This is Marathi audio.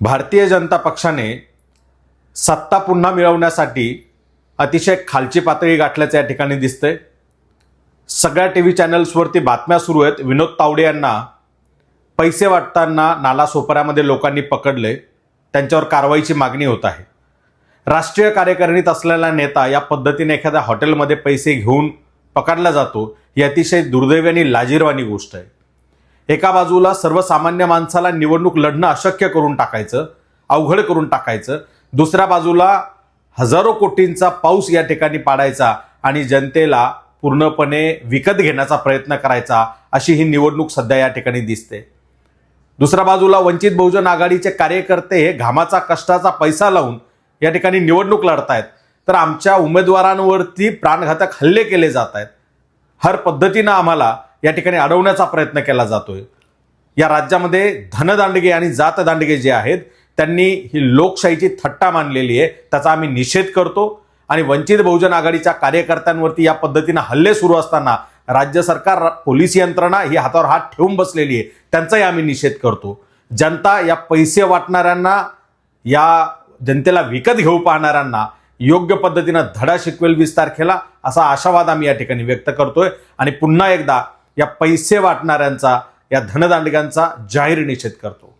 भारतीय जनता पक्षाने सत्ता पुन्हा मिळवण्यासाठी अतिशय खालची पातळी गाठल्याचं या ठिकाणी दिसतंय. सगळ्या टी व्ही चॅनल्सवरती बातम्या सुरू आहेत. विनोद तावडे यांना पैसे वाटताना नालासोपऱ्यामध्ये लोकांनी पकडले. त्यांच्यावर कारवाईची मागणी होत आहे. राष्ट्रीय कार्यकारिणीत असलेला नेता या पद्धतीने एखाद्या हॉटेलमध्ये पैसे घेऊन पकडला जातो ही अतिशय दुर्दैवी आणि लाजीरवाणी गोष्ट आहे. एका बाजूला सर्वसामान्य माणसाला निवडणूक लढणं अशक्य करून टाकायचं अवघड करून टाकायचं दुसऱ्या बाजूला हजारो कोटींचा पाऊस या ठिकाणी पाडायचा आणि जनतेला पूर्णपणे विकत घेण्याचा प्रयत्न करायचा अशी ही निवडणूक सध्या या ठिकाणी दिसते. दुसऱ्या बाजूला वंचित बहुजन आघाडीचे कार्यकर्ते हे घामाचा कष्टाचा पैसा लावून या ठिकाणी निवडणूक लढतायत. तर आमच्या उमेदवारांवरती प्राणघातक हल्ले केले जात आहेत. हर पद्धतीनं आम्हाला या ठिकाणी अडवण्याचा प्रयत्न केला जातोय. या राज्यामध्ये धनदांडगे आणि जातदांडगे जे आहेत त्यांनी ही लोकशाहीची थट्टा मानलेली आहे. त्याचा आम्ही निषेध करतो आणि वंचित बहुजन आघाडीच्या कार्यकर्त्यांवरती या पद्धतीनं हल्ले सुरू असताना राज्य सरकार पोलीस यंत्रणा ही हातावर हात ठेवून बसलेली आहे. त्यांचाही आम्ही निषेध करतो. जनता या पैसे वाटणाऱ्यांना या जनतेला विकत घेऊ पाहणाऱ्यांना योग्य पद्धतीनं धडा शिकवेल वीस तारखेला असा आशावाद आम्ही या ठिकाणी व्यक्त करतोय. आणि पुन्हा एकदा या पैसे वाटणाऱ्यांचा या धनदांडग्यांचा जाहीर निषेध करतो.